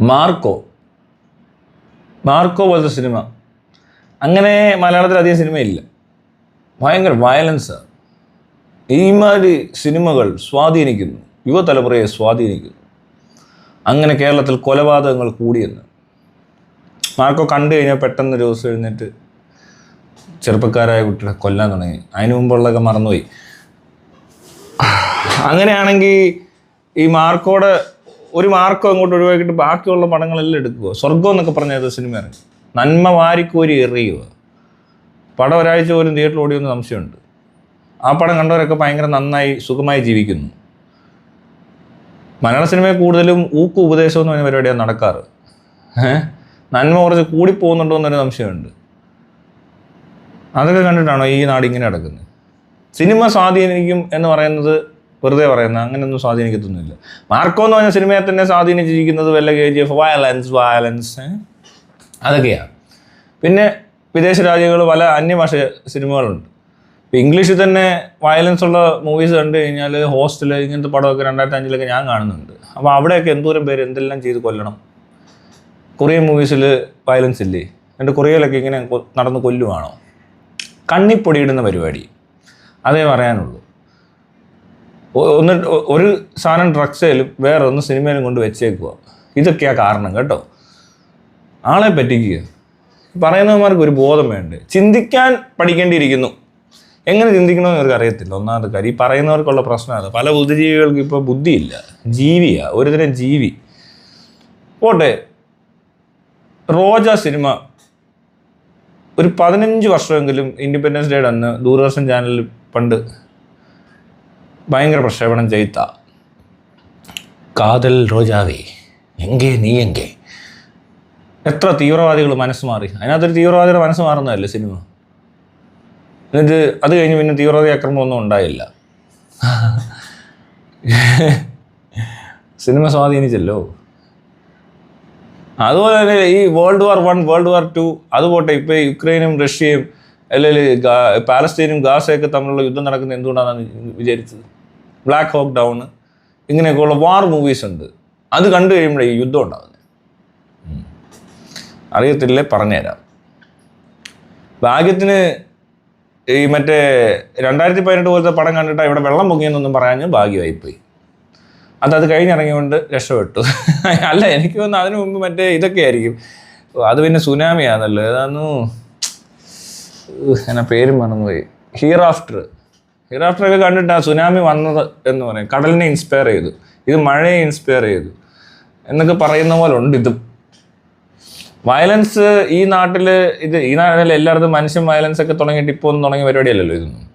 Marco. Marco പോലത്തെ cinema. അങ്ങനെ മലയാളത്തിൽ അധികം സിനിമയില്ല. ഭയങ്കര വയലൻസാണ് ഈമാതിരി സിനിമകൾ സ്വാധീനിക്കുന്നു. യുവതലമുറയെ സ്വാധീനിക്കുന്നു. അങ്ങനെ കേരളത്തിൽ കൊലപാതകങ്ങൾ കൂടിയെന്ന്. മാർക്കോ കണ്ടു കഴിഞ്ഞാൽ പെട്ടെന്ന് ദിവസം എഴുന്നേറ്റ് ചെറുപ്പക്കാരായ കുട്ടികളെ കൊല്ലാൻ തുടങ്ങി. അതിനു മുമ്പുള്ളതൊക്കെ മറന്നുപോയി. അങ്ങനെയാണെങ്കിൽ ഈ മാർക്കോടെ ഒരു മാർക്കോ അങ്ങോട്ട് ഒഴിവാക്കിയിട്ട് ബാക്കിയുള്ള പടങ്ങളെല്ലാം എടുക്കുക സ്വർഗം എന്നൊക്കെ പറഞ്ഞ ഏതോ സിനിമ ഇറങ്ങി നന്മ വാരിക്കോരി എറിയുക പടം ഒരാഴ്ച പോലും തിയേറ്ററിൽ ഓടിയൊന്ന് സംശയമുണ്ട്. ആ പടം കണ്ടവരൊക്കെ ഭയങ്കര നന്നായി സുഖമായി ജീവിക്കുന്നു. മലയാള സിനിമയിൽ കൂടുതലും ഊക്ക് ഉപദേശം എന്ന് പറഞ്ഞ പരിപാടിയാണ് നടക്കാറ്. നന്മ കുറച്ച് കൂടിപ്പോകുന്നുണ്ടോ എന്നൊരു സംശയമുണ്ട്. അതൊക്കെ കണ്ടിട്ടാണോ ഈ നാട് ഇങ്ങനെ നടക്കുന്നത്? സിനിമ സ്വാധീനിക്കും എന്ന് പറയുന്നത് വെറുതെ പറയുന്നത് അങ്ങനെയൊന്നും സ്വാധീനിക്കത്തൊന്നുമില്ല. മാർക്കോ എന്ന് പറഞ്ഞ സിനിമയെ തന്നെ സ്വാധീനിച്ചിരിക്കുന്നത് വല്ല K G F violence violence അതൊക്കെയാണ്. പിന്നെ വിദേശ രാജ്യങ്ങൾ പല അന്യഭാഷ സിനിമകളുണ്ട്. ഇപ്പം ഇംഗ്ലീഷിൽ തന്നെ വയലൻസ് ഉള്ള മൂവീസ് കണ്ടു കഴിഞ്ഞാൽ ഹോസ്റ്റൽ ഇങ്ങനത്തെ പടമൊക്കെ രണ്ടായിരത്തി അഞ്ചിലൊക്കെ ഞാൻ കാണുന്നുണ്ട്. അപ്പോൾ അവിടെയൊക്കെ എന്തോരം പേര് എന്തെല്ലാം ചെയ്ത് കൊല്ലണം? കൊറിയൻ മൂവീസിൽ വയലൻസ് ഇല്ലേ? എന്നിട്ട് കൊറിയയിലൊക്കെ ഇങ്ങനെ നടന്ന് കൊല്ലുവാണോ? കണ്ണിപ്പൊടിയിടുന്ന പരിപാടി. അതേ പറയാനുള്ളൂ. ഒന്ന് ഒരു സാധനം ഡ്രഗ്സേലും വേറെ ഒന്ന് സിനിമയിലും കൊണ്ട് വെച്ചേക്കുക ഇതൊക്കെയാ കാരണം കേട്ടോ. ആളെ പറ്റിക്കുക പറയുന്നവന്മാർക്ക് ഒരു ബോധം വേണ്ടേ? ചിന്തിക്കാൻ പഠിക്കേണ്ടിയിരിക്കുന്നു. എങ്ങനെ ചിന്തിക്കണമെന്ന് അവർക്ക് അറിയത്തില്ല. ഒന്നാമത്തെ കാര്യം ഈ പറയുന്നവർക്കുള്ള പ്രശ്നമാണ് പല ബുദ്ധിജീവികൾക്ക് ഇപ്പോൾ ബുദ്ധിയില്ല. ജീവിയാ. ഒരുതരം ജീവി. പോട്ടെ. റോജ സിനിമ. ഒരു പതിനഞ്ച് വർഷമെങ്കിലും ഇൻഡിപെൻഡൻസ് ഡേയുടെ അന്ന് ദൂരദർശൻ ചാനലിൽ പണ്ട് ഭയങ്കര പ്രക്ഷേപണം ചെയ്ത. കാതൽ റോജാവേ എങ്കേ നീ എങ്കേ? എത്ര തീവ്രവാദികൾ മനസ്സ് മാറി. അതിനകത്തൊരു തീവ്രവാദിയുടെ മനസ്സ് മാറുന്നതല്ലേ സിനിമ? എന്നിട്ട് അത് കഴിഞ്ഞ് പിന്നെ തീവ്രവാദി ആക്രമണമൊന്നും ഉണ്ടായില്ല. സിനിമ സ്വാധീനിച്ചല്ലോ. അതുപോലെ തന്നെ ഈ world war one world war two അത് പോട്ടെ ഇപ്പോൾ യുക്രൈനും റഷ്യയും അല്ലെങ്കിൽ പാലസ്തീനും ഗാസയൊക്കെ തമ്മിലുള്ള യുദ്ധം നടക്കുന്നത് എന്തുകൊണ്ടാണെന്ന് വിചാരിച്ചത്? ബ്ലാക്ക് ഹോക്ക് ഡൗൺ ഇങ്ങനെയൊക്കെയുള്ള വാർ മൂവീസ് ഉണ്ട്. അത് കണ്ടു കഴിയുമ്പോഴേ യുദ്ധം ഉണ്ടാകുന്നത്. അറിയത്തില്ലേ? പറഞ്ഞുതരാം. ഭാഗ്യത്തിന് ഈ മറ്റേ രണ്ടായിരത്തി പതിനെട്ട് പോലത്തെ പടം കണ്ടിട്ട് ഇവിടെ വെള്ളം പൊങ്ങിയെന്നൊന്നും പറയാൻ ഭാഗ്യമായിപ്പോയി. അത് അത് കഴിഞ്ഞിറങ്ങിയോണ്ട് രക്ഷപ്പെട്ടു. അല്ല എനിക്ക് തോന്നുന്നു അതിനു മുമ്പ് മറ്റേ ഇതൊക്കെ ആയിരിക്കും. അത് പിന്നെ സുനാമിയാണല്ലോ ഏതാന്നു? എന്നാ പേരും മറന്നുപോയി. ഹിയർ ആഫ്റ്റർ ഹീർ ആഫ്റ്റർ ഒക്കെ കണ്ടിട്ടാണ് സുനാമി വന്നത് എന്ന് പറയും. കടലിനെ ഇൻസ്പയർ ചെയ്തു. ഇത് മഴയെ ഇൻസ്പയർ ചെയ്തു. എന്നൊക്കെ പറയുന്ന പോലെ ഉണ്ട് ഇതും. വയലൻസ് ഈ നാട്ടിൽ ഇത് ഈ നാട്ടിൽ എല്ലായിടത്തും മനുഷ്യൻ വയലൻസ് ഒക്കെ തുടങ്ങിയിട്ട് ഇപ്പോൾ ഒന്നും തുടങ്ങിയ പരിപാടിയല്ലല്ലോ ഇതൊന്നും.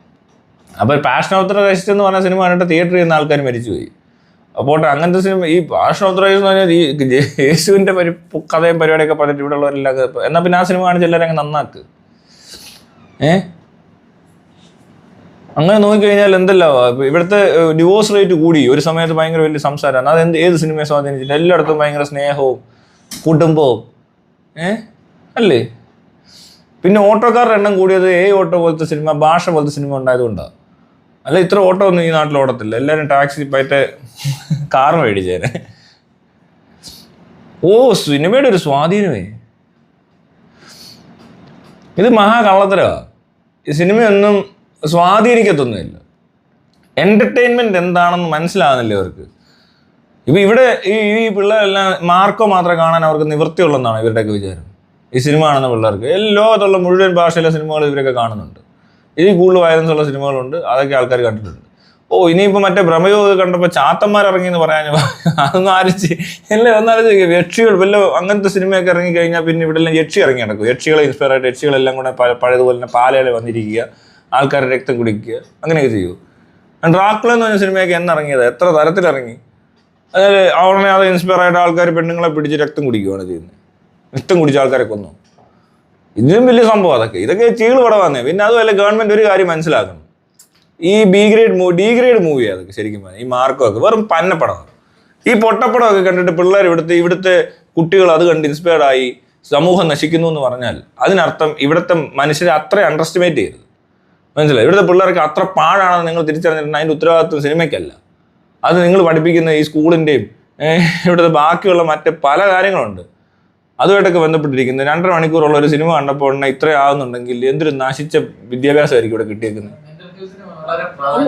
അപ്പോൾ പാഷൻ ഓഫ് ദ റെസ്റ്റ് എന്ന് പറഞ്ഞ സിനിമ കണ്ടിട്ട് തിയേറ്ററിൽ ചെയ്യുന്ന ആൾക്കാർ മരിച്ചുപോയി. അപ്പോൾ അങ്ങനത്തെ സിനിമ ഈ പാഷൻ ഓഫ് ദ റൈസ് എന്ന് പറഞ്ഞാൽ ഈ യേശുവിന്റെ പരി കഥയും പരിപാടിയൊക്കെ പറഞ്ഞിട്ട് ഇവിടെ ഉള്ളവരെല്ലാം എന്നാൽ എന്നാ പിന്നെ ആ സിനിമ കാണിച്ച് എല്ലാവരും അങ്ങ് നന്നാക്ക്. ഏ? അങ്ങനെ നോക്കിക്കഴിഞ്ഞാൽ എന്തല്ല ഇവിടുത്തെ ഡിവോഴ്സ് റേറ്റ് കൂടി. ഒരു സമയത്ത് ഭയങ്കര വലിയ സംസാരമാണ് അത് എന്ത് ഏത് സിനിമയെ സ്വാധീനിച്ചിട്ട് എല്ലായിടത്തും ഭയങ്കര സ്നേഹവും കുടുംബവും ഏ? അല്ലേ? പിന്നെ ഓട്ടോക്കാരുടെ എണ്ണം കൂടിയത് ഏ ഓട്ടോ പോലത്തെ സിനിമ ഭാഷ പോലത്തെ സിനിമ ഉണ്ടായതുകൊണ്ടാണ് അല്ല ഇത്ര ഓട്ടോ ഒന്നും ഈ നാട്ടിൽ ഓടത്തില്ല. എല്ലാവരും ടാക്സി പോയിട്ട് കാർ മേടിച്ചേനെ. ഓ സിനിമയുടെ ഒരു സ്വാധീനമേ. ഇത് മഹാകള്ളത്തരമാണ് ഈ സിനിമയൊന്നും സ്വാധീനിക്കത്തൊന്നുമില്ല. എന്റർടൈൻമെന്റ് എന്താണെന്ന് മനസ്സിലാകുന്നില്ല അവർക്ക് ഇപ്പം ഇവിടെ ഈ ഈ പിള്ളേരെല്ലാം മാർക്കോ മാത്രം കാണാൻ അവർക്ക് നിവൃത്തിയുള്ളതെന്നാണ് ഇവരുടെയൊക്കെ വിചാരം? ഈ സിനിമ കാണുന്ന പിള്ളേർക്ക്. എല്ലാത്തുള്ള മുഴുവൻ ഭാഷയിലെ സിനിമകൾ ഇവരൊക്കെ കാണുന്നുണ്ട്. ഇതിൽ കൂടുതൽ വയലൻസ് ഉള്ള സിനിമകളുണ്ട് അതൊക്കെ ആൾക്കാർ കണ്ടിട്ടുണ്ട്. ഓ ഇനിയിപ്പോൾ മറ്റേ ഭ്രമയോഗ കണ്ടപ്പോൾ ചാത്തന്മാർ ഇറങ്ങി എന്ന് പറയാൻ അതൊന്നും ആലോചിച്ച് എല്ലാം ഒന്നാലോചിക്കുക യക്ഷികൾ വല്ല അങ്ങനത്തെ സിനിമയൊക്കെ ഇറങ്ങി കഴിഞ്ഞാൽ പിന്നെ ഇവിടെ എല്ലാം യക്ഷി ഇറങ്ങി നടക്കും. യക്ഷികളെ ഇൻസ്പയർ ആയിട്ട് യക്ഷികളെല്ലാം കൂടെ പഴയതുപോലെ തന്നെ പാലയിൽ വന്നിരിക്കുക. ആൾക്കാരുടെ രക്തം കുടിക്കുക അങ്ങനെയൊക്കെ ചെയ്യൂ. ഡ്രാക്കുള എന്ന് പറഞ്ഞ സിനിമയൊക്കെ എന്നിറങ്ങിയത് എത്ര തരത്തിലിറങ്ങി അതായത് ഉടനെ അത് ഇൻസ്പയർ ആയിട്ട് ആൾക്കാർ പെണ്ണുങ്ങളെ പിടിച്ച് രക്തം കുടിക്കുകയാണ് ചെയ്യുന്നത്. രക്തം കുടിച്ച ആൾക്കാരെ കൊന്നു. ഇതിലും വലിയ സംഭവം അതൊക്കെ. ഇതൊക്കെ ചീൾ പടവാന്നേ. പിന്നെ അതുമല്ല ഗവൺമെന്റ് ഒരു കാര്യം മനസ്സിലാക്കണം. ഈ B grade movie D grade movie അതൊക്കെ ശരിക്കും ഈ മാർക്കമൊക്കെ വെറും പന്നപ്പടമാണ് ഈ പൊട്ടപ്പടമൊക്കെ കണ്ടിട്ട് പിള്ളേർ ഇവിടുത്തെ ഇവിടുത്തെ കുട്ടികൾ അത് കണ്ട് ഇൻസ്പയർഡ് ആയി സമൂഹം നശിക്കുന്നു എന്ന് പറഞ്ഞാൽ അതിനർത്ഥം ഇവിടുത്തെ മനുഷ്യരെ അത്ര അണ്ടർസ്റ്റിമേറ്റ് ചെയ്യരുത്. മനസ്സിലായി? ഇവിടുത്തെ പിള്ളേർക്ക് അത്ര പാഴാണെന്ന് നിങ്ങൾ തിരിച്ചറിഞ്ഞിട്ടുണ്ട് അതിന്റെ ഉത്തരവാദിത്വം സിനിമയ്ക്കല്ല. അത് നിങ്ങൾ പഠിപ്പിക്കുന്ന ഈ സ്കൂളിന്റെയും ഇവിടുത്തെ ബാക്കിയുള്ള മറ്റ് പല കാര്യങ്ങളുണ്ട്. അതുമായിട്ടൊക്കെ ബന്ധപ്പെട്ടിരിക്കുന്നത് രണ്ടര മണിക്കൂറുള്ള ഒരു സിനിമ കണ്ടപ്പോൾ ഉടനെ ഇത്ര ആവുന്നുണ്ടെങ്കിൽ എന്തൊരു നശിച്ച വിദ്യാഭ്യാസമായിരിക്കും ഇവിടെ കിട്ടിയേക്കുന്നത്?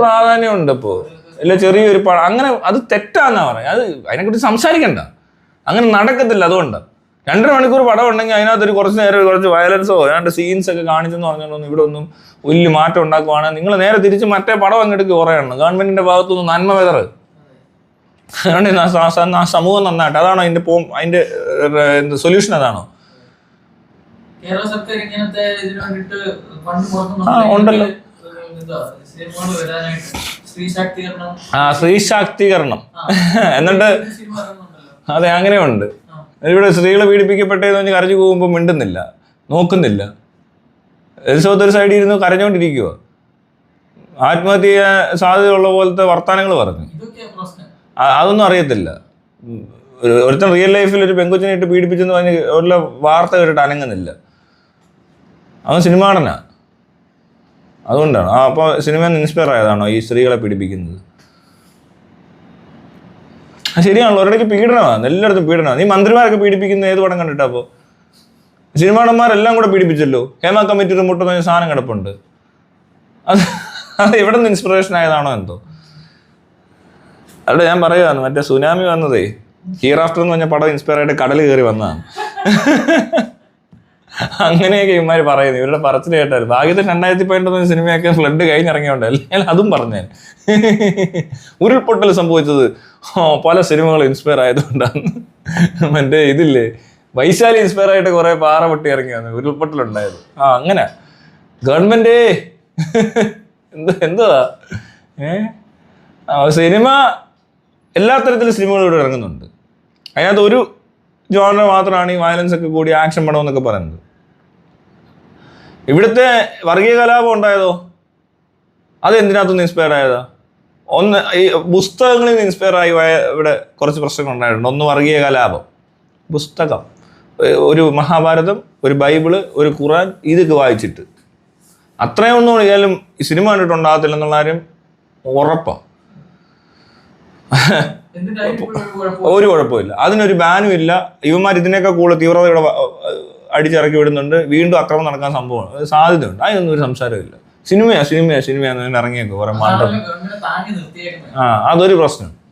പ്രാധാന്യമുണ്ട് ഇപ്പോൾ അല്ല ചെറിയൊരു അങ്ങനെ അത് തെറ്റാന്നാ പറയാം അത് അതിനെക്കുറിച്ച് സംസാരിക്കണ്ട. അങ്ങനെ നടക്കത്തില്ല അതുകൊണ്ട്. രണ്ടര മണിക്കൂർ പടം ഉണ്ടെങ്കിൽ അതിനകത്ത് ഒരു കുറച്ച് നേരം കുറച്ച് വയലൻസോ ഏതാണ്ട് സീൻസ് ഒക്കെ കാണിച്ചെന്ന് പറഞ്ഞാലൊന്നും ഇവിടെ ഒന്നും വലിയ മാറ്റം ഉണ്ടാക്കുവാണ്. നിങ്ങൾ നേരെ തിരിച്ച് മറ്റേ പടം അങ്ങെടുക്കുക കുറയാണ് ഗവൺമെന്റിന്റെ ഭാഗത്തുനിന്ന് നന്മ വെതർ അതുകൊണ്ട് സമൂഹം നന്നായിട്ട്. അതാണോ അതിന്റെ പോ അതിന്റെ സൊല്യൂഷൻ അതാണോ? ആ, ഉണ്ടല്ലോ. ആ സ്ത്രീ ശാക്തീകരണം. എന്നിട്ട് അതെ അങ്ങനെയുണ്ട്. ഇവിടെ സ്ത്രീകൾ പീഡിപ്പിക്കപ്പെട്ടേന്ന് പറഞ്ഞ് കരഞ്ഞു പോകുമ്പോൾ മിണ്ടുന്നില്ല നോക്കുന്നില്ല. എലിസബത്ത് ഒരു സൈഡിൽ ഇരുന്ന് കരഞ്ഞുകൊണ്ടിരിക്കുക ആത്മഹത്യ സാധ്യതയുള്ള പോലത്തെ വർത്തമാനങ്ങൾ പറഞ്ഞു. അതൊന്നും അറിയത്തില്ല. ഒരുത്തൻ റിയൽ ലൈഫിൽ ഒരു പെങ്കുച്ചിനെ ഇട്ട് പീഡിപ്പിച്ചെന്ന് പറഞ്ഞ് ഒരു വാർത്ത കേട്ടിട്ട് അനങ്ങുന്നില്ല. അവൻ സിനിമ നടനാ അതുകൊണ്ടാണ്. ആ അപ്പോൾ സിനിമ ഇൻസ്പയർ ആയതാണോ ഈ സ്ത്രീകളെ പീഡിപ്പിക്കുന്നത്? ശരിയാണല്ലോ ഒരിടയ്ക്ക് പീഡനമാണ് എല്ലായിടത്തും പീഡനമാണ് നീ മന്ത്രിമാരൊക്കെ പീഡിപ്പിക്കുന്ന ഏത് പടം കണ്ടിട്ടാ അപ്പോൾ സിനിമാടന്മാരെല്ലാം കൂടെ പീഡിപ്പിച്ചല്ലോ. ഹേമ കമ്മിറ്റി റിമോട്ട് പറഞ്ഞ സാധനം കിടപ്പുണ്ട്. അത് അത് എവിടെ നിന്ന് ഇൻസ്പിറേഷൻ ആയതാണോ എന്തോ? അല്ല ഞാൻ പറയുകയാണ് മറ്റേ സുനാമി വന്നതേ ഹീറാഫ്റ്റർ എന്ന് പറഞ്ഞ പടം ഇൻസ്പയർ ആയിട്ട് കടൽ കയറി വന്നതാണ്. അങ്ങനെയൊക്കെ ഇമാര് പറയുന്നത് ഇവരുടെ പറച്ചിൽ കേട്ടാൽ ഭാഗ്യത്തിന് രണ്ടായിരത്തി പതിനെട്ടൊന്ന് സിനിമയൊക്കെ ഫ്ലഡ് കഴിഞ്ഞിറങ്ങിയോണ്ട്. അല്ലെങ്കിൽ അതും പറഞ്ഞേൻ ഉരുൾപൊട്ടൽ സംഭവിച്ചത് പല സിനിമകൾ ഇൻസ്പയർ ആയതുകൊണ്ടാണ്. മറ്റേ ഇതില്ലേ വൈശാലി ഇൻസ്പയർ ആയിട്ട് കുറെ പാറ പൊട്ടി ഇറങ്ങി വന്നു. ഉരുൾപൊട്ടലുണ്ടായത് ആ അങ്ങനെ. ഗവൺമെന്റ് എന്ത് എന്തുവാ? ഏ? സിനിമ എല്ലാ തരത്തിലും സിനിമകൾ ഇവിടെ ഇറങ്ങുന്നുണ്ട്. അതിനകത്ത് ഒരു ജോണർ മാത്രമാണ് ഈ വയലൻസ് ഒക്കെ കൂടി ആക്ഷൻ പടം എന്നൊക്കെ പറയുന്നത്. ഇവിടുത്തെ വർഗീയ കലാപം ഉണ്ടായതോ? അത് എന്തിനകത്തുനിന്ന് ഇൻസ്പയർ ആയതാ? ഒന്ന് ഈ പുസ്തകങ്ങളിൽ നിന്ന് ഇൻസ്പയർ ആയി ഇവിടെ കുറച്ച് പ്രശ്നങ്ങൾ ഉണ്ടായിട്ടുണ്ട്. ഒന്ന് വർഗീയ കലാപം. പുസ്തകം. ഒരു മഹാഭാരതം ഒരു ബൈബിൾ ഒരു ഖുറാൻ ഇതൊക്കെ വായിച്ചിട്ട്. അത്രയും ഒന്നും ഏതായാലും ഈ സിനിമ കണ്ടിട്ടുണ്ടാകത്തില്ല എന്നുള്ള കാര്യം ഉറപ്പാണ് അതിന് ഒരു കുഴപ്പമില്ല. അതിനൊരു ബാനും ഇല്ല. ഇവന്മാർ ഇതിനൊക്കെ കൂടുതൽ തീവ്രത ഇവിടെ അടിച്ചിറക്കി വിടുന്നുണ്ട്. വീണ്ടും അക്രമം നടക്കാൻ സംഭവമാണ്. സാധ്യതയുണ്ട്. അതിനൊന്നും ഒരു സംസാരമില്ല സിനിമയാ സിനിമയാ സിനിമയാന്ന് ഇറങ്ങിയേക്കും കുറെ മാറ്റം ആ അതൊരു പ്രശ്നം.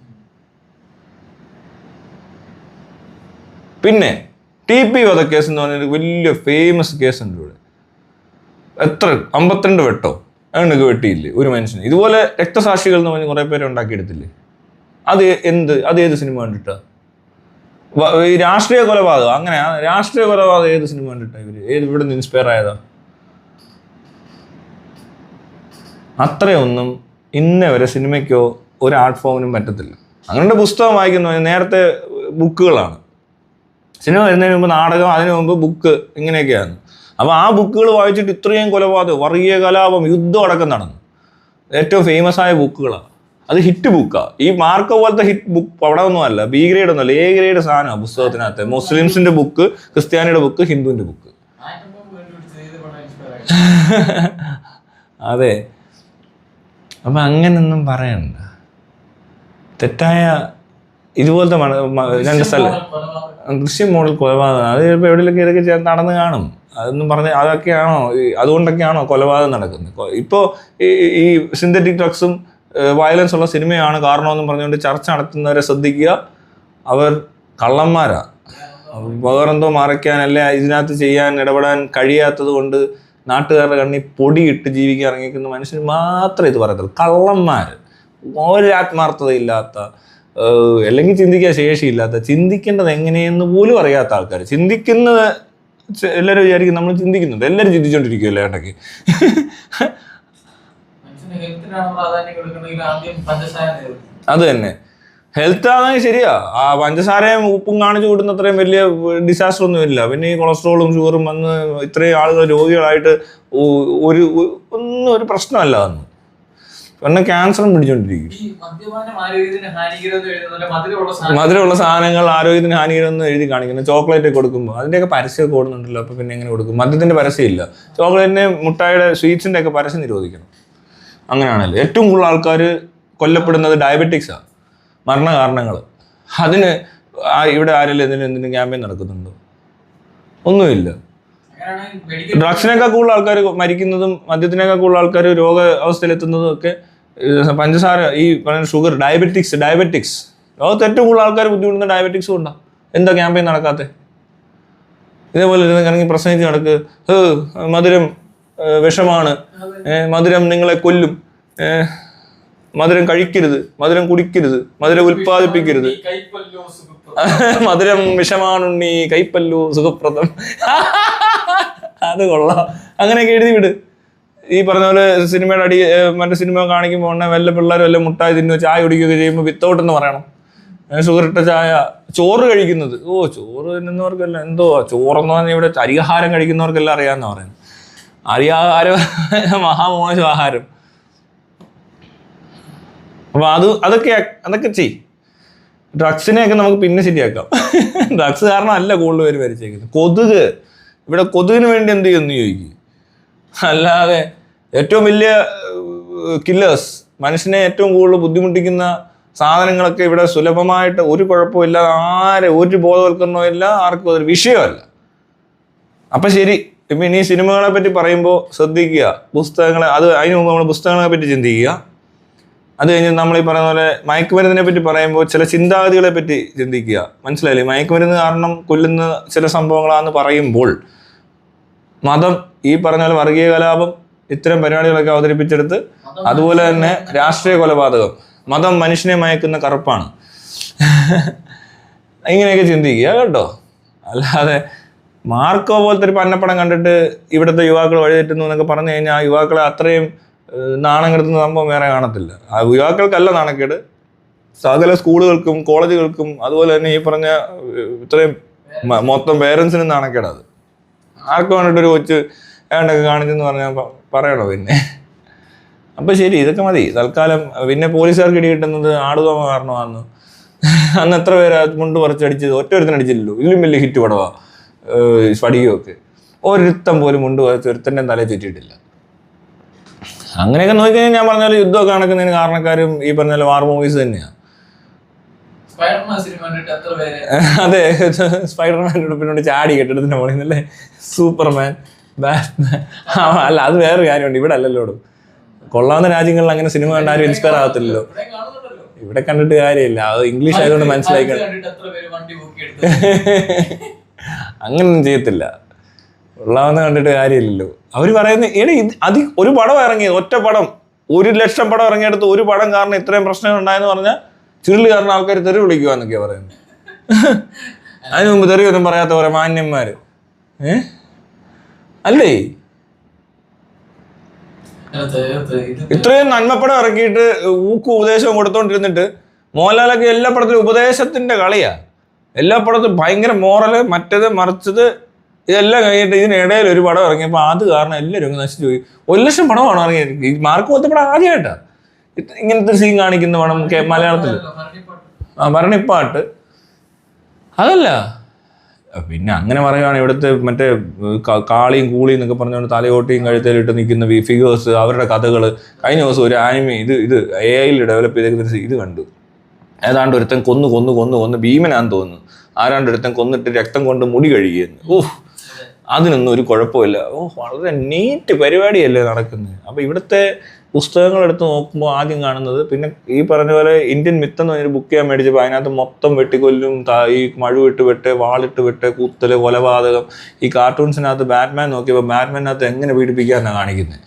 പിന്നെ ടി പി വധക്കേസ് എന്ന് പറഞ്ഞൊരു വലിയ ഫേമസ് കേസ് ഉണ്ട് ഇവിടെ. എത്ര അമ്പത്തിരണ്ട് വെട്ടോ? അങ്ങനെയൊക്കെ വെട്ടിയില്ലേ? ഒരു മനുഷ്യന്. ഇതുപോലെ രക്തസാക്ഷികൾ എന്ന് പറഞ്ഞ് കുറേ പേരെ ഉണ്ടാക്കിയെടുത്തില്ലേ? അത് എന്ത് അത് ഏത് സിനിമ കണ്ടിട്ടാ? വ- ഈ രാഷ്ട്രീയ കൊലപാതകം അങ്ങനെയാ? രാഷ്ട്രീയ കൊലപാതകം ഏത് സിനിമ കണ്ടിട്ടാ ഇവർ? ഏത് ഇവിടെ നിന്ന് ഇൻസ്പയർ ആയതാ അത്രയൊന്നും ഇന്നേ വരെ സിനിമയ്ക്കോ ഒരു ആർട്ട് ഫോമിനും പറ്റത്തില്ല. അങ്ങനെ പുസ്തകം വായിക്കുന്ന. നേരത്തെ ബുക്കുകളാണ്. സിനിമ വരുന്നതിന് മുമ്പ് നാടകം അതിനു മുമ്പ് ബുക്ക് ഇങ്ങനെയൊക്കെയാണ്. അപ്പോൾ ആ ബുക്കുകൾ വായിച്ചിട്ട് ഇത്രയും കൊലപാതകം വർഗീയ കലാപം യുദ്ധം അടക്കം നടന്നു. ഏറ്റവും ഫേമസ് ആയ ബുക്കുകളാണ്. അത് ഹിറ്റ് ബുക്കാണ് ഈ മാർക്കോ പോലത്തെ ഹിറ്റ് ബുക്ക് അവിടെ ഒന്നും അല്ല. ബി ഗ്രേഡ് ഒന്നുമല്ല എ ഗ്രേഡ് സാധനമാണ് പുസ്തകത്തിനകത്ത്. മുസ്ലിംസിന്റെ ബുക്ക് ക്രിസ്ത്യാനിയുടെ ബുക്ക് ഹിന്ദുവിന്റെ ബുക്ക് അതെ. അപ്പം അങ്ങനൊന്നും പറയണ്ട. തെറ്റായ ഇതുപോലത്തെ രണ്ട് സ്ഥലം. ദൃശ്യം മോഡൽ കൊലപാതകം. അത് ചിലപ്പോൾ എവിടെയെങ്കിലും ഇതൊക്കെ ചേർന്ന് നടന്ന് കാണും. അതൊന്നും പറഞ്ഞ് അതൊക്കെയാണോ അതുകൊണ്ടൊക്കെയാണോ കൊലപാതകം നടക്കുന്നത്? ഇപ്പോൾ ഈ സിന്തറ്റിക് ഡ്രഗ്സും വയലൻസ് ഉള്ള സിനിമയാണ് കാരണമെന്നും പറഞ്ഞുകൊണ്ട് ചർച്ച നടത്തുന്നവരെ ശ്രദ്ധിക്കുക. അവർ കള്ളന്മാരാ. വേറെന്തോ മറയ്ക്കാനല്ല ഇതിനകത്ത് ചെയ്യാൻ ഇടപെടാൻ കഴിയാത്തത് കൊണ്ട് നാട്ടുകാരുടെ കണ്ണി പൊടിയിട്ട് ജീവിക്കാൻ ഇറങ്ങിക്കുന്ന മനുഷ്യന് മാത്രമേ ഇത് പറയത്തുള്ളൂ. കള്ളന്മാർ. ഒരാത്മാർത്ഥതയില്ലാത്ത അല്ലെങ്കിൽ ചിന്തിക്കാൻ ശേഷിയില്ലാത്ത ചിന്തിക്കേണ്ടത് എങ്ങനെയെന്ന് പോലും അറിയാത്ത ആൾക്കാർ ചിന്തിക്കുന്നത് എല്ലാവരും വിചാരിക്കും നമ്മൾ ചിന്തിക്കുന്നുണ്ട് എല്ലാവരും ചിന്തിച്ചുകൊണ്ടിരിക്കുമല്ലോ ഇടയ്ക്ക് മനുഷ്യന് ഹെൽത്തിനാണ് പ്രാധാന്യം കൊടുക്കണമെങ്കിൽ ആദ്യം പഞ്ചസാര നേരിടും അത് തന്നെ. ഹെൽത്ത് ആണെങ്കിൽ ശരിയാ. ആ പഞ്ചസാരയും ഉപ്പും കാണിച്ചു കൂടുന്ന അത്രയും വലിയ ഡിസാസ്റ്റർ ഒന്നും ഇല്ല. പിന്നെ ഈ കൊളസ്ട്രോളും ഷുഗറും വന്ന് ഇത്രയും ആളുകൾ രോഗികളായിട്ട് ഒരു ഒന്നും ഒരു പ്രശ്നമല്ല അന്ന്. പിന്നെ ക്യാൻസറും പിടിച്ചോണ്ടിരിക്കും. ഈ മദ്യപാനം ആരോഗ്യത്തിന് ഹാനികരം എന്ന് മധുരമുള്ള സാധനം. മധുരമുള്ള സാധനങ്ങൾ ആരോഗ്യത്തിന് ഹാനികരമെന്ന് എഴുതി കാണിക്കുന്നു. ചോക്ലേറ്റ് ഒക്കെ കൊടുക്കുമ്പോൾ അതിന്റെയൊക്കെ പരസ്യം ഓടുന്നുണ്ടല്ലോ. അപ്പോൾ പിന്നെ എങ്ങനെ കൊടുക്കും? മദ്യത്തിന്റെ പരസ്യമില്ല ചോക്ലേറ്റിന് മുട്ടായുടെ സ്വീറ്റ്സിന്റെ ഒക്കെ പരസ്യം നിരോധിക്കണം. അങ്ങനെയാണല്ലോ? ഏറ്റവും കൂടുതൽ ആൾക്കാർ കൊല്ലപ്പെടുന്നത് ഡയബറ്റിക്സാണ് മരണ കാരണങ്ങൾ അതിന് ഇവിടെ ആരെങ്കിലും എന്തിനും എന്തിനും ക്യാമ്പയിൻ നടക്കുന്നുണ്ടോ? ഒന്നുമില്ല. ഡ്രഗ്സിനേക്കാൾ കൂടുതൽ ആൾക്കാർ മരിക്കുന്നതും മദ്യത്തിനേക്കാൾ കൂടുതൽ ആൾക്കാർ രോഗ അവസ്ഥയിലെത്തുന്നതും ഒക്കെ പഞ്ചസാര ഈ പറയുന്ന ഷുഗർ ഡയബറ്റിക്സ് ഡയബറ്റിക്സ് ലോകത്ത് ഏറ്റവും കൂടുതൽ ആൾക്കാർ ബുദ്ധിമുട്ടുന്ന ഡയബറ്റിക്സ് കൊണ്ടാണ് എന്താ ക്യാമ്പയിൻ നടക്കാത്തെ? ഇതേപോലെ ഇരുന്ന് കണക്കി പ്രസംഗിച്ച് നടക്ക്. മധുരം വിഷമാണ്. മധുരം നിങ്ങളെ കൊല്ലും. മധുരം കഴിക്കരുത്. മധുരം കുടിക്കരുത്. മധുരം ഉൽപ്പാദിപ്പിക്കരുത്. മധുരം വിഷമാണുണ്ണി കൈപ്പല്ലു സുഖപ്രദം. അത് കൊള്ളാം. അങ്ങനെയൊക്കെ എഴുതി വിട്. ഈ പറഞ്ഞ പോലെ സിനിമയുടെ അടി മറ്റേ സിനിമ കാണിക്കുമ്പോൾ ഉടനെ വല്ല പിള്ളേർ വല്ല മുട്ടായി തിന്നു ചായ കുടിക്കുകയൊക്കെ ചെയ്യുമ്പോൾ വിത്തൗട്ട് എന്ന് പറയണം ഷുഗറിട്ട ചായ. ചോറ് കഴിക്കുന്നത്. ഓ ചോറ് തിന്നുന്നവർക്കല്ല എന്തോ ചോറെന്ന് പറഞ്ഞാൽ ഇവിടെ ചരിഹാരം കഴിക്കുന്നവർക്കെല്ലാം അറിയാമെന്ന് പറയുന്നത്. അരിയാഹാരം മഹാമോശ ആഹാരം. അപ്പൊ അത് അതൊക്കെ അതൊക്കെ ചെയ്. ഡ്രഗ്സിനെയൊക്കെ നമുക്ക് പിന്നെ ശരിയാക്കാം. ഡ്രഗ്സ് കാരണം അല്ല കൂടുതൽ പേര് മരിച്ചേക്കുന്നത്. കൊതുക്. ഇവിടെ കൊതുകിന് വേണ്ടി എന്ത് ചെയ്യുന്നു ചോദിക്കും. അല്ലാതെ ഏറ്റവും വലിയ കില്ലേഴ്സ് മനുഷ്യനെ ഏറ്റവും കൂടുതൽ ബുദ്ധിമുട്ടിക്കുന്ന സാധനങ്ങളൊക്കെ ഇവിടെ സുലഭമായിട്ട് ഒരു കുഴപ്പമില്ലാതെ ആരെ ഒരു ബോധവൽക്കരണവും ഇല്ല ആർക്കും അതൊരു വിഷയമല്ല. അപ്പം ശരി ഇപ്പൊ ഇനി സിനിമകളെ പറ്റി പറയുമ്പോൾ ശ്രദ്ധിക്കുക. പുസ്തകങ്ങളെ അത് അതിന് മുമ്പ് നമ്മൾ പുസ്തകങ്ങളെ പറ്റി ചിന്തിക്കുക. അത് കഴിഞ്ഞ് നമ്മൾ ഈ പറയുന്ന പോലെ മയക്കുമരുന്നിനെ പറ്റി പറയുമ്പോൾ ചില ചിന്താഗതികളെ പറ്റി ചിന്തിക്കുക. മനസ്സിലായില്ലേ? മയക്കുമരുന്ന് കാരണം കൊല്ലുന്ന ചില സംഭവങ്ങളാന്ന് പറയുമ്പോൾ മതം ഈ പറഞ്ഞ പോലെ വർഗീയ കലാപം ഇത്തരം പരിപാടികളൊക്കെ അവതരിപ്പിച്ചെടുത്ത് അതുപോലെ തന്നെ രാഷ്ട്രീയ കൊലപാതകം. മതം മനുഷ്യനെ മയക്കുന്ന കറുപ്പാണ്. ഇങ്ങനെയൊക്കെ ചിന്തിക്കുക കേട്ടോ. അല്ലാതെ മാർക്കോ പോലത്തെ ഒരു പന്നപ്പടം കണ്ടിട്ട് ഇവിടുത്തെ യുവാക്കൾ വഴിതെറ്റുന്നു എന്നൊക്കെ പറഞ്ഞു കഴിഞ്ഞാൽ ആ യുവാക്കളെ അത്രയും നാണം കെടുത്തുന്ന സംഭവം വേറെ കാണത്തില്ല. ആ യുവാക്കൾക്കല്ല നാണക്കേട്. സകല സ്കൂളുകൾക്കും കോളേജുകൾക്കും അതുപോലെ തന്നെ ഈ പറഞ്ഞ ഇത്രയും മൊത്തം പേരൻസിനും നാണക്കേടാത് ആർക്കും ആർക്ക് വേണ്ടിട്ട് ഒരു കൊച്ച് ഏണ്ടൊക്കെ കാണിച്ചെന്ന് പറഞ്ഞാൽ പറയണോ പിന്നെ? അപ്പൊ ശരി ഇതൊക്കെ മതി. തൽക്കാലം പിന്നെ പോലീസുകാർക്ക് ഇടി കിട്ടുന്നത് ആടുതോമ കാരണമാണെന്ന്. അന്ന് എത്ര പേര് മുണ്ട് പറിച്ചടിച്ചത്? ഒറ്റ ഒരുത്തിനടിച്ചില്ലല്ലോ ഇതിലും വലിയ ഹിറ്റ് പടവാ. സ്ഫടികമൊക്കെ ഒരുത്തം പോലും മുണ്ട് പറിച്ച് ഒരുത്തന്റെ തലയിൽ ചുറ്റിയിട്ടില്ല. അങ്ങനെയൊക്കെ നോക്കിക്കഴിഞ്ഞാൽ ഞാൻ പറഞ്ഞ പോലെ യുദ്ധമൊക്കെ നടക്കുന്നതിന് കാരണക്കാരും ഈ പറഞ്ഞ പോലെ വാർ മൂവീസ് തന്നെയാണ് അതെ സ്പൈഡർമാനോട് പിന്നോട് ചാടി കെട്ടിടത്തിന്റെ മുകളിൽ നിന്നല്ലേ? Superman batman. അല്ല അത് വേറൊരു കാര്യമുണ്ട്. ഇവിടെ അല്ലല്ലോ. കൊള്ളാവുന്ന രാജ്യങ്ങളിൽ അങ്ങനെ സിനിമ കണ്ട ആരും ഇൻസ്പയർ ആകത്തില്ലല്ലോ ഇവിടെ ഇവിടെ കണ്ടിട്ട് കാര്യമില്ല. അത് ഇംഗ്ലീഷ് ആയതുകൊണ്ട് മനസ്സിലാക്കണം അങ്ങനൊന്നും ചെയ്യത്തില്ല. കൊള്ളാവുന്ന കണ്ടിട്ട് കാര്യമില്ലല്ലോ. അവർ പറയുന്ന എടി ഇത് അതി ഒരു പടം ഇറങ്ങി ഒറ്റ പടം. ഒരു ലക്ഷം പടം ഇറങ്ങിയെടുത്ത് ഒരു പടം കാരണം ഇത്രയും പ്രശ്നങ്ങൾ ഉണ്ടായെന്ന് പറഞ്ഞാൽ ചുരുളി കാരണം ആൾക്കാർ തെറി വിളിക്കുക എന്നൊക്കെയാ പറയുന്നത്. അതിന് മുമ്പ് തെറി ഒന്നും പറയാത്ത കുറെ മാന്യന്മാർ ഏ? അല്ലേ? ഇത് ഇത്രയും നന്മപ്പടം ഇറക്കിയിട്ട് ഊക്കും ഉപദേശവും കൊടുത്തോണ്ടിരുന്നിട്ട് മോഹൻലാലൊക്കെ എല്ലാ പടത്തിലും ഉപദേശത്തിന്റെ കളിയാ. എല്ലാ പടത്തും ഭയങ്കര മോറൽ മറ്റേത് മറിച്ചത് ഇതെല്ലാം കഴിഞ്ഞിട്ട് ഇതിനിടയിൽ ഒരു പടം ഇറങ്ങിയപ്പോൾ അത് കാരണം എല്ലാവരും നശിച്ചു പോയി. ഒരു ലക്ഷം പടമാണ് ഇറങ്ങിയത് ഈ മാർക്ക് പോലത്തെ പടം ആദ്യമായിട്ടാണ് ഇങ്ങനത്തെ സീൻ കാണിക്കുന്ന പടം മലയാളത്തിൽ ആ ഭരണിപ്പാട്ട്. അതല്ല. പിന്നെ അങ്ങനെ പറയുകയാണ് ഇവിടുത്തെ മറ്റേ കാളിയും കൂളിയും എന്നൊക്കെ പറഞ്ഞുകൊണ്ട് തലയോട്ടിയും കഴുത്തേലിട്ട് നിൽക്കുന്ന ഫിഗേഴ്സ് അവരുടെ കഥകൾ കഴിഞ്ഞ ദിവസം ഒരു ആനിമി ഇത് ഇത് എ ഐയിൽ ഡെവലപ്പ് ചെയ്തേക്കുന്ന ഇത് കണ്ടു. ഏതാണ്ട് ഒരുത്തൻ കൊന്നു കൊന്നു കൊന്നു കൊന്ന് ഭീമനാന്ന് തോന്നുന്നു. ആരാണ്ട് ഒരുത്തൻ കൊന്നിട്ട് രക്തം കൊണ്ട് മുടി കഴുകിയെന്ന്. ഓഹ് അതിനൊന്നും ഒരു കുഴപ്പമില്ല. ഓ വളരെ നീറ്റ് പരിപാടിയല്ലേ നടക്കുന്നത്. അപ്പോൾ ഇവിടുത്തെ പുസ്തകങ്ങൾ എടുത്ത് നോക്കുമ്പോൾ ആദ്യം കാണുന്നത് പിന്നെ ഈ പറഞ്ഞ പോലെ ഇന്ത്യൻ മിത്ത് എന്ന് പറഞ്ഞൊരു ബുക്ക് ഞാൻ മേടിച്ചപ്പോൾ അതിനകത്ത് മൊത്തം വെട്ടിക്കൊല്ലും ഈ മഴുവിട്ട് വെട്ട് വാളിട്ട് വെട്ട് കുത്തൽ കൊലപാതകം ഈ കാർട്ടൂൺസിനകത്ത് ബാറ്റ്മാൻ നോക്കിയപ്പോൾ ബാറ്റ്മാനകത്ത് എങ്ങനെ പീഡിപ്പിക്കാമെന്നാണ് കാണിക്കുന്നത്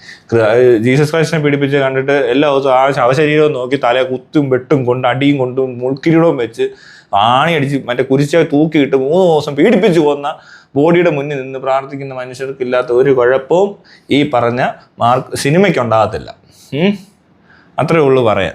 ജീസസ് ക്രൈസ്റ്റിനെ പീഡിപ്പിച്ച് കണ്ടിട്ട് എല്ലാ ദിവസവും ആ ശവശരീരവും നോക്കി തല കുത്തും വെട്ടും കൊണ്ട് അടിയും കൊണ്ടും മുൾക്കിരീടവും വെച്ച് ആണി അടിച്ച് മറ്റേ കുരിശ തൂക്കിയിട്ട് മൂന്ന് ദിവസം പീഡിപ്പിച്ചു കൊന്ന ബോഡിയുടെ മുന്നിൽ നിന്ന് പ്രാർത്ഥിക്കുന്ന മനുഷ്യർക്കില്ലാത്ത ഒരു കുഴപ്പവും ഈ പറഞ്ഞ മാർക്ക് സിനിമയ്ക്ക് ഉണ്ടാകത്തില്ല? അത്രേ ഉള്ളൂ പറയാൻ.